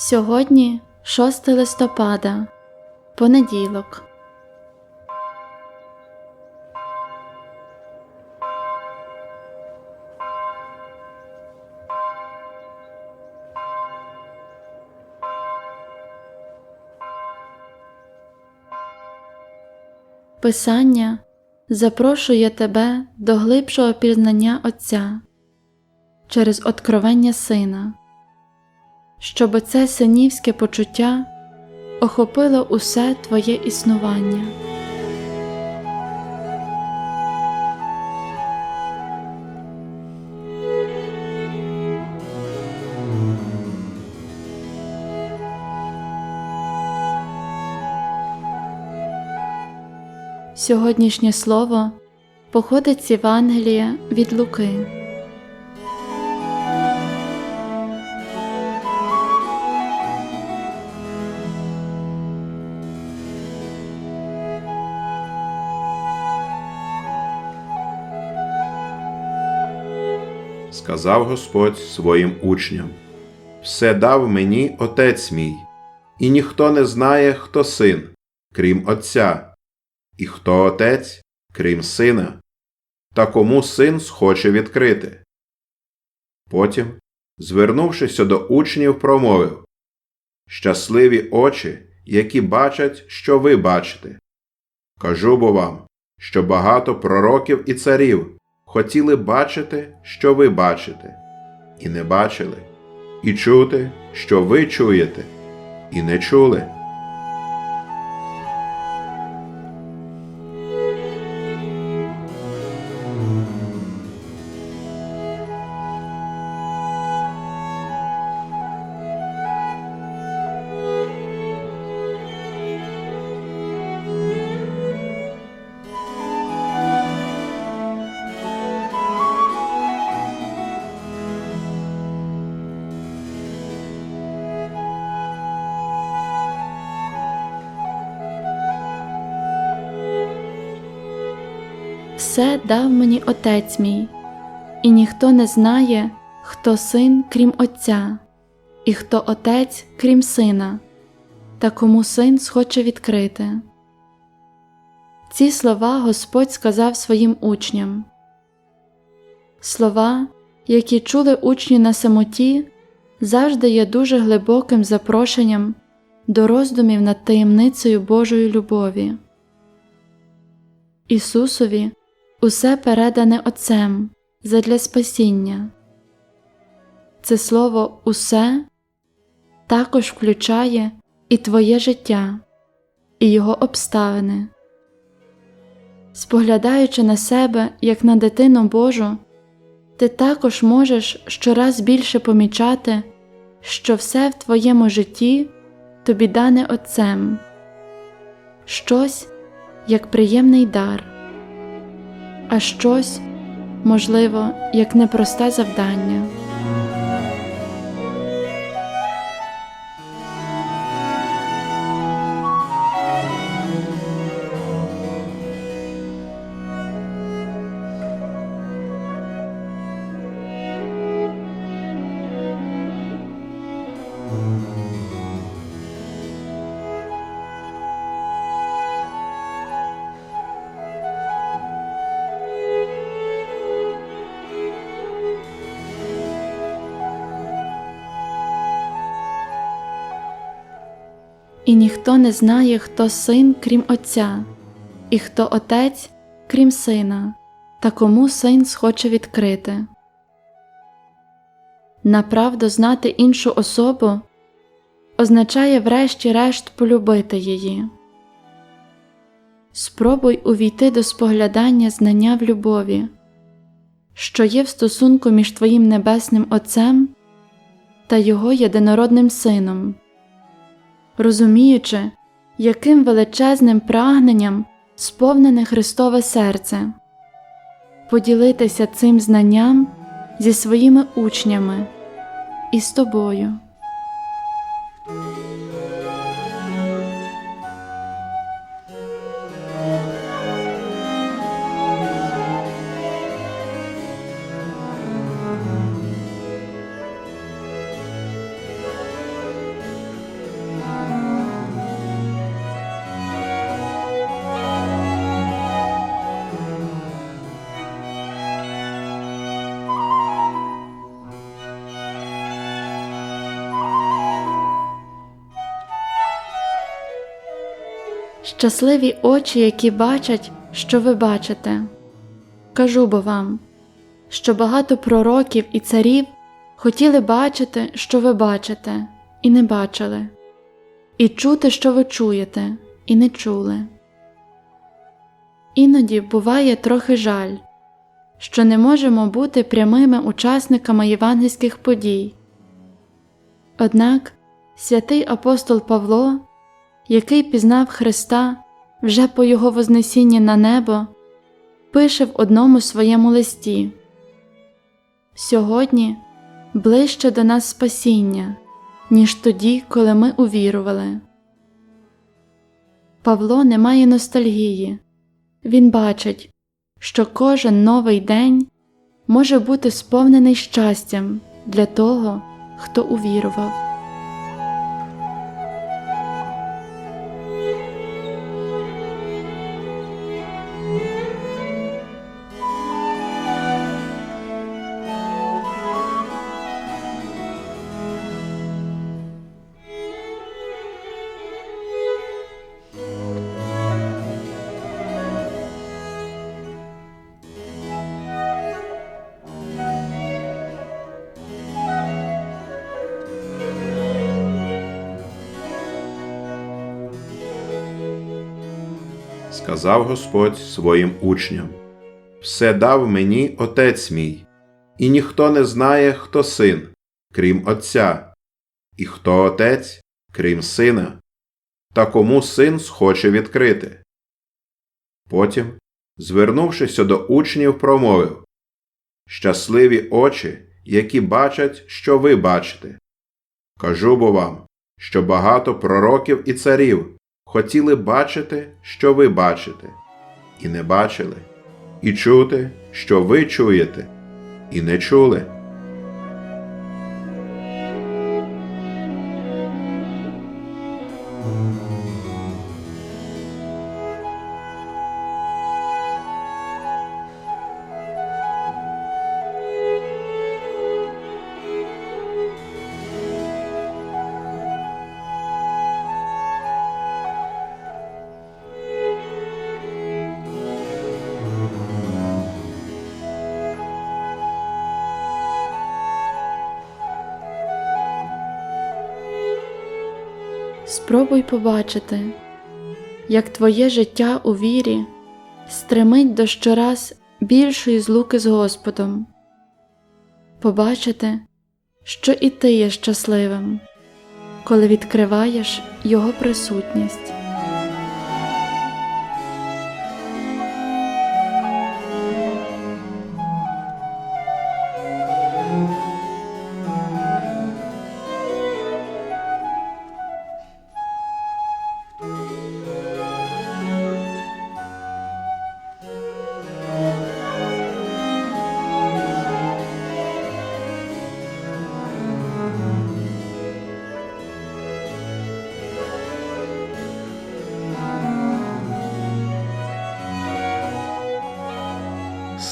Сьогодні 6 листопада, понеділок. Писання запрошує тебе до глибшого пізнання Отця через откровення Сина, щоб це синівське почуття охопило усе твоє існування. Сьогоднішнє слово походить з Євангелія від Луки. Сказав Господь своїм учням: Все дав мені Отець мій, і ніхто не знає, хто син, крім Отця, і хто Отець, крім сина, та кому син схоче відкрити. Потім, звернувшися до учнів, промовив Щасливі очі, які бачать, що ви бачите. Кажу бо вам, що багато пророків і царів хотіли бачити, що ви бачите, і не бачили, і чути, що ви чуєте, і не чули. Все дав мені Отець мій, і ніхто не знає, хто син, крім Отця, і хто Отець, крім сина, та кому син схоче відкрити. Ці слова Господь сказав своїм учням. Слова, які чули учні на самоті, завжди є дуже глибоким запрошенням до роздумів над таємницею Божої любові. Ісусові усе передане Отцем задля спасіння. Це слово усе також включає і твоє життя, і його обставини. Споглядаючи на себе як на дитину Божу, ти також можеш щораз більше помічати, що все в твоєму житті тобі дане Отцем, щось як приємний дар а щось, можливо, як непросте завдання. І ніхто не знає, хто син, крім Отця, і хто Отець, крім сина, та кому син схоче відкрити. Направду знати іншу особу означає врешті-решт полюбити її. Спробуй увійти до споглядання знання в любові, що є в стосунку між твоїм небесним Отцем та Його єдинородним Сином розуміючи, яким величезним прагненням сповнене Христове серце, поділитися цим знанням зі своїми учнями і з тобою. Щасливі очі, які бачать, що ви бачите. Кажу бо вам, що багато пророків і царів хотіли бачити, що ви бачите, і не бачили, і чути, що ви чуєте, і не чули. Іноді буває трохи жаль, що не можемо бути прямими учасниками євангельських подій. Однак святий апостол Павло, який пізнав Христа вже по Його Вознесінні на небо, пише в одному своєму листі Сьогодні ближче до нас спасіння, ніж тоді, коли ми увірували. Павло не має ностальгії. Він бачить, що кожен новий день може бути сповнений щастям для того, хто увірував. Сказав Господь своїм учням: Все дав мені Отець мій, і ніхто не знає, хто син, крім Отця, і хто Отець, крім сина, та кому син схоче відкрити. Потім, звернувшися до учнів, промовив Щасливі очі, які бачать, що ви бачите. Кажу бо вам, що багато пророків і царів хотіли бачити, що ви бачите, і не бачили, і чути, що ви чуєте, і не чули. Спробуй побачити, як твоє життя у вірі стремить до щораз більшої злуки з Господом, побачити, що і ти є щасливим, коли відкриваєш Його присутність.